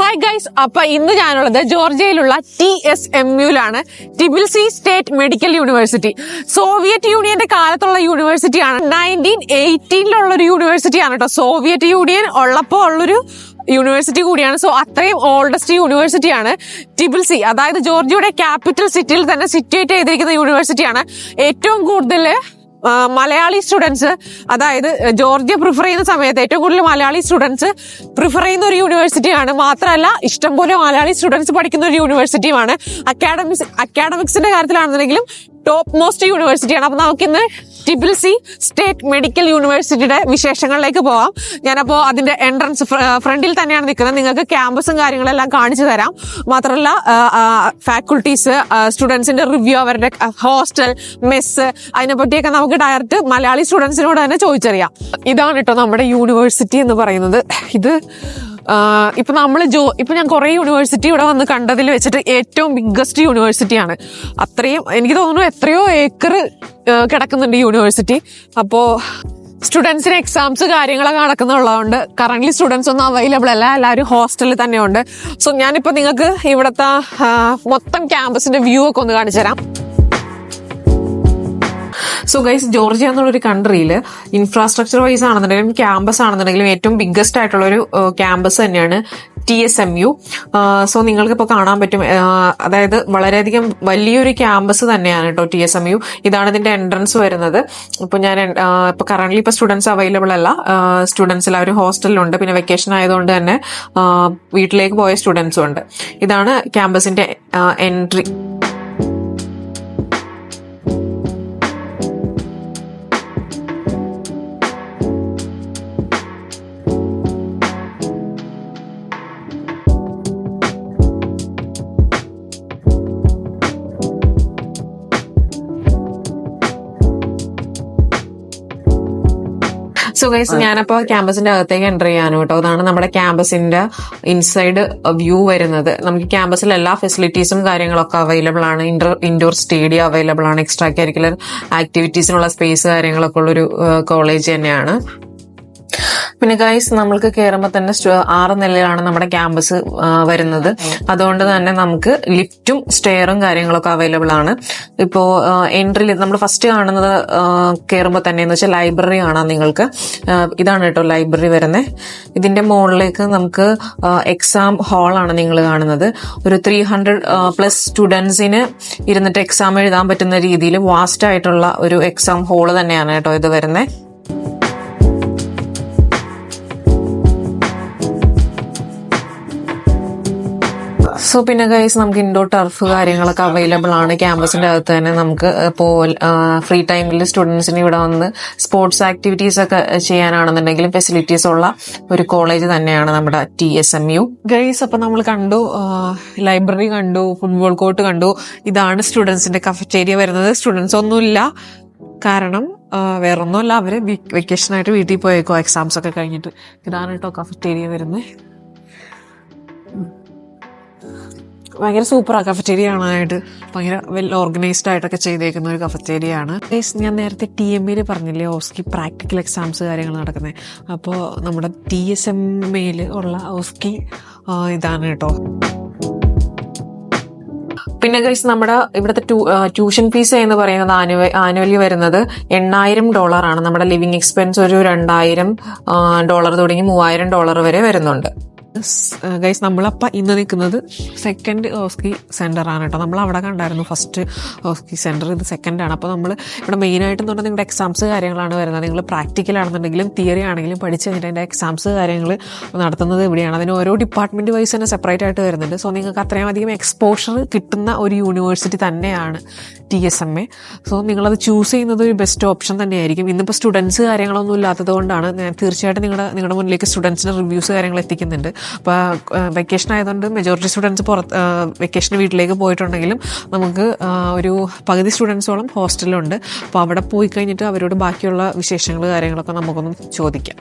Hi guys അപ്പൊ ഇന്ന് ഞാനുള്ളത് ജോർജിയയിലുള്ള T S M യുലാണ് Tbilisi state medical university Soviet യൂണിയന്റെ കാലത്തുള്ള യൂണിവേഴ്സിറ്റിയാണ് നയന്റീൻ എയ്റ്റീനിലുള്ള ഒരു യൂണിവേഴ്സിറ്റിയാണ് കേട്ടോ സോവിയറ്റ് യൂണിയൻ ഉള്ളപ്പോൾ ഉള്ളൊരു യൂണിവേഴ്സിറ്റി കൂടിയാണ്. സോ അത്രയും ഓൾഡസ്റ്റ് യൂണിവേഴ്സിറ്റി യൂണിവേഴ്സിറ്റിയാണ് ടിബിൾസി അതായത് ജോർജിയയുടെ ക്യാപിറ്റൽ സിറ്റിയിൽ തന്നെ സിറ്റുവേറ്റ് ചെയ്തിരിക്കുന്ന യൂണിവേഴ്സിറ്റിയാണ് ഏറ്റവും കൂടുതൽ മലയാളി സ്റ്റുഡൻസ് അതായത് ജോർജിയ പ്രിഫർ ചെയ്യുന്ന സമയത്ത് ഏറ്റവും കൂടുതൽ മലയാളി സ്റ്റുഡൻസ് പ്രിഫർ ചെയ്യുന്ന ഒരു യൂണിവേഴ്സിറ്റിയാണ് മാത്രമല്ല ഇഷ്ടംപോലെ മലയാളി സ്റ്റുഡൻസ് പഠിക്കുന്ന ഒരു യൂണിവേഴ്സിറ്റിയുമാണ് അക്കാഡമിക്സ് അക്കാഡമിക്സിന്റെ കാര്യത്തിലാണെന്നുണ്ടെങ്കിലും ടോപ്പ് മോസ്റ്റ് യൂണിവേഴ്സിറ്റിയാണ് അപ്പോൾ നമുക്കിന്ന് ടിബിൾസി സ്റ്റേറ്റ് മെഡിക്കൽ യൂണിവേഴ്സിറ്റിയുടെ വിശേഷങ്ങളിലേക്ക് പോവാം. ഞാനപ്പോൾ അതിന്റെ എൻട്രൻസ് ഫ്രണ്ടിൽ തന്നെയാണ് നിൽക്കുന്നത്. നിങ്ങൾക്ക് ക്യാമ്പസും കാര്യങ്ങളെല്ലാം കാണിച്ചു തരാം. മാത്രമല്ല ഫാക്കൾട്ടീസ് സ്റ്റുഡൻസിന്റെ റിവ്യൂ അവരുടെ ഹോസ്റ്റൽ മെസ്സ് അതിനെ പറ്റിയൊക്കെ നമുക്ക് ഡയറക്റ്റ് മലയാളി സ്റ്റുഡൻസിനോട് തന്നെ ചോദിച്ചറിയാം. ഇതാണ് കേട്ടോ നമ്മുടെ യൂണിവേഴ്സിറ്റി എന്ന് പറയുന്നത്. ഇത് ഇപ്പൊ നമ്മൾ ജോ ഇപ്പൊ ഞാൻ കുറെ യൂണിവേഴ്സിറ്റി ഇവിടെ വന്ന് കണ്ടതിൽ വെച്ചിട്ട് ഏറ്റവും ബിഗ്ഗസ്റ്റ് യൂണിവേഴ്സിറ്റിയാണ് അത്രയും എനിക്ക് തോന്നുന്നു എത്രയോ ഏക്കർ കിടക്കുന്നുണ്ട് യൂണിവേഴ്സിറ്റി അപ്പോ സ്റ്റുഡൻസിന് എക്സാംസ് കാര്യങ്ങളൊക്കെ നടക്കുന്നുള്ളതുകൊണ്ട് കറന്റ് സ്റ്റുഡൻസ് ഒന്നും അവൈലബിൾ അല്ല. എല്ലാവരും ഹോസ്റ്റലിൽ തന്നെയുണ്ട്. സോ ഞാനിപ്പോ നിങ്ങൾക്ക് ഇവിടുത്തെ മൊത്തം ക്യാമ്പസിന്റെ വ്യൂ ഒക്കെ ഒന്ന് കാണിച്ചു തരാം സോ ഗൈസ് ജോർജിയ എന്നുള്ളൊരു കൺട്രിയിൽ ഇൻഫ്രാസ്ട്രക്ചർ വൈസ് ആണെന്നുണ്ടെങ്കിലും ക്യാമ്പസ് ആണെന്നുണ്ടെങ്കിലും ഏറ്റവും ബിഗ്ഗസ്റ്റ് ആയിട്ടുള്ള ഒരു ക്യാമ്പസ് തന്നെയാണ് T S M U so നിങ്ങൾക്ക് ഇപ്പോൾ കാണാൻ പറ്റും അതായത് വളരെയധികം വലിയൊരു ക്യാമ്പസ് തന്നെയാണ് കേട്ടോ ടി എസ് എം യു ഇതാണ് ഇതിന്റെ എൻട്രൻസ് വരുന്നത്. ഇപ്പോൾ ഞാൻ ഇപ്പോൾ കറണ്ട്ലി ഇപ്പോൾ സ്റ്റുഡൻസ് അവൈലബിൾ അല്ല. സ്റ്റുഡൻസ് എല്ലാവരും ഹോസ്റ്റലിലുണ്ട് പിന്നെ വെക്കേഷൻ ആയതുകൊണ്ട് തന്നെ വീട്ടിലേക്ക് പോയ സ്റ്റുഡൻസും ഉണ്ട്. ഇതാണ് ക്യാമ്പസിന്റെ എൻട്രി സോ ഗൈസ് ഞാനപ്പോ ക്യാമ്പസിന്റെ അകത്തേക്ക് എന്റർ ചെയ്യാനും കേട്ടോ. അതാണ് നമ്മുടെ ക്യാമ്പസിന്റെ ഇൻസൈഡ് വ്യൂ വരുന്നത്. നമുക്ക് ക്യാമ്പസിൽ എല്ലാ ഫെസിലിറ്റീസും കാര്യങ്ങളൊക്കെ അവൈലബിൾ ആണ്. ഇൻഡോർ ഇൻഡോർ സ്റ്റേഡിയം അവൈലബിൾ ആണ്. എക്സ്ട്രാ കരിക്കുലർ ആക്ടിവിറ്റീസിനുള്ള സ്പേസ് കാര്യങ്ങളൊക്കെ ഉള്ളൊരു കോളേജ് തന്നെയാണ്. പിന്നെ ഗൈസ് നമ്മൾക്ക് കയറുമ്പോൾ തന്നെ ആറ് നിലയിലാണ് നമ്മുടെ ക്യാമ്പസ് വരുന്നത്. അതുകൊണ്ട് തന്നെ നമുക്ക് ലിഫ്റ്റും സ്റ്റെയറും കാര്യങ്ങളൊക്കെ അവൈലബിൾ ആണ്. ഇപ്പോൾ എൻട്രിയിൽ നമ്മൾ ഫസ്റ്റ് കാണുന്നത് കയറുമ്പോൾ തന്നെ എന്ന് വെച്ചാൽ ലൈബ്രറി കാണാം നിങ്ങൾക്ക്. ഇതാണ് കേട്ടോ ലൈബ്രറി വരുന്നത് ഇതിന്റെ മുകളിലേക്ക് നമുക്ക് എക്സാം ഹാളാണ് നിങ്ങൾ കാണുന്നത്. ഒരു ത്രീ ഹൺഡ്രഡ് പ്ലസ് സ്റ്റുഡൻസിന് ഇരുന്നിട്ട് എക്സാം എഴുതാൻ പറ്റുന്ന രീതിയിൽ വാസ്റ്റ് ആയിട്ടുള്ള ഒരു എക്സാം ഹാൾ തന്നെയാണ് കേട്ടോ ഇത് വരുന്നത് സോ പിന്നെ ഗൈസ് നമുക്ക് ഇൻഡോർ ടർഫ് കാര്യങ്ങളൊക്കെ അവൈലബിൾ ആണ്. ക്യാമ്പസിന്റെ അകത്ത് തന്നെ നമുക്ക് ഇപ്പോൾ ഫ്രീ ടൈമിൽ സ്റ്റുഡൻസിന് ഇവിടെ വന്ന് സ്പോർട്സ് ആക്ടിവിറ്റീസ് ഒക്കെ ചെയ്യാനാണെന്നുണ്ടെങ്കിലും ഫെസിലിറ്റീസ് ഉള്ള ഒരു കോളേജ് തന്നെയാണ് നമ്മുടെ T S M U guys അപ്പൊ നമ്മൾ കണ്ടു ലൈബ്രറി കണ്ടു ഫുട്ബോൾ കോർട്ട് കണ്ടു. ഇതാണ് സ്റ്റുഡൻസിന്റെ കഫറ്റേരിയ വരുന്നത്. സ്റ്റുഡൻസ് ഒന്നുമില്ല. കാരണം വേറൊന്നുമല്ല. അവർ വെക്കേഷൻ ആയിട്ട് വീട്ടിൽ പോയേക്കോ എക്സാംസ് ഒക്കെ കഴിഞ്ഞിട്ട്. ഇതാണ് കേട്ടോ കഫറ്റേരിയ വരുന്നത്. ഭയങ്കര സൂപ്പറാണ് കഫറ്റേരിയ കാണാനായിട്ട് ഭയങ്കര വെൽ ഓർഗനൈസ്ഡ് ആയിട്ടൊക്കെ ചെയ്തേക്കുന്ന ഒരു കഫറ്റേരിയ ആണ് ഞാൻ നേരത്തെ ടി എം എയിൽ പറഞ്ഞില്ലേ ഓസ്കി പ്രാക്ടിക്കൽ എക്സാംസ് കാര്യങ്ങൾ നടക്കുന്നത് അപ്പോൾ നമ്മുടെ ടി എസ് എം എയിൽ ഉള്ള ഓസ്കി ഇതാണ് കേട്ടോ. പിന്നെ ഗൈസ് നമ്മുടെ ഇവിടുത്തെ ട്യൂഷൻ ഫീസ് എന്ന് പറയുന്നത് ആനുവലി വരുന്നത് എണ്ണായിരം ഡോളർ ആണ്. നമ്മുടെ ലിവിങ് എക്സ്പെൻസ് ഒരു രണ്ടായിരം ഡോളർ തുടങ്ങി മൂവായിരം ഡോളർ വരെ വരുന്നുണ്ട്. ഗൈസ് നമ്മളപ്പോൾ ഇന്ന് നിൽക്കുന്നത് സെക്കൻഡ് ഓസ്കി സെന്റർ ആണ് കേട്ടോ. നമ്മൾ അവിടെ കണ്ടായിരുന്നു ഫസ്റ്റ് ഓസ്കി സെന്റർ ഇത് ആണ്. അപ്പോൾ നമ്മൾ ഇവിടെ എന്ന് പറഞ്ഞാൽ നിങ്ങളുടെ എക്സാംസ് കാര്യങ്ങളാണ് വരുന്നത്. നിങ്ങൾ പ്രാക്ടിക്കൽ ആണെന്നുണ്ടെങ്കിലും തിയറി ആണെങ്കിലും പഠിച്ച് കഴിഞ്ഞിട്ട് അതിന്റെ എക്സാംസ് കാര്യങ്ങൾ നടത്തുന്നത് ഇവിടെയാണ്. അതിന് ഓരോ ഡിപ്പാർട്ട്മെന്റ് വൈസ് തന്നെ സെപ്പറേറ്റ് ആയിട്ട് വരുന്നുണ്ട്. സോ നിങ്ങൾക്ക് അത്രയും അധികം എക്സ്പോഷർ കിട്ടുന്ന ഒരു യൂണിവേഴ്സിറ്റി തന്നെയാണ് T S M A so നിങ്ങളത് ചൂസ് ചെയ്യുന്നത് ഒരു ബെസ്റ്റ് ഓപ്ഷൻ തന്നെയായിരിക്കും. ഇന്നിപ്പോൾ സ്റ്റുഡൻസ് കാര്യങ്ങളൊന്നും ഇല്ലാത്തത് കൊണ്ടാണ് ഞാൻ തീർച്ചയായിട്ടും നിങ്ങളുടെ നിങ്ങളുടെ മുന്നിലേക്ക് സ്റ്റുഡൻസിന്റെ റിവ്യൂസ് കാര്യങ്ങൾ എത്തിക്കുന്നുണ്ട്. അപ്പോൾ വെക്കേഷൻ ആയതുകൊണ്ട് മെജോറിറ്റി സ്റ്റുഡൻസ് പുറത്ത് വെക്കേഷന് വീട്ടിലേക്ക് പോയിട്ടുണ്ടെങ്കിലും നമുക്ക് ഒരു പകുതി സ്റ്റുഡൻസോളം ഹോസ്റ്റലുണ്ട് അപ്പോൾ അവിടെ പോയി കഴിഞ്ഞിട്ട് അവരോട് ബാക്കിയുള്ള വിശേഷങ്ങൾ കാര്യങ്ങളൊക്കെ നമുക്കൊന്ന് ചോദിക്കാം.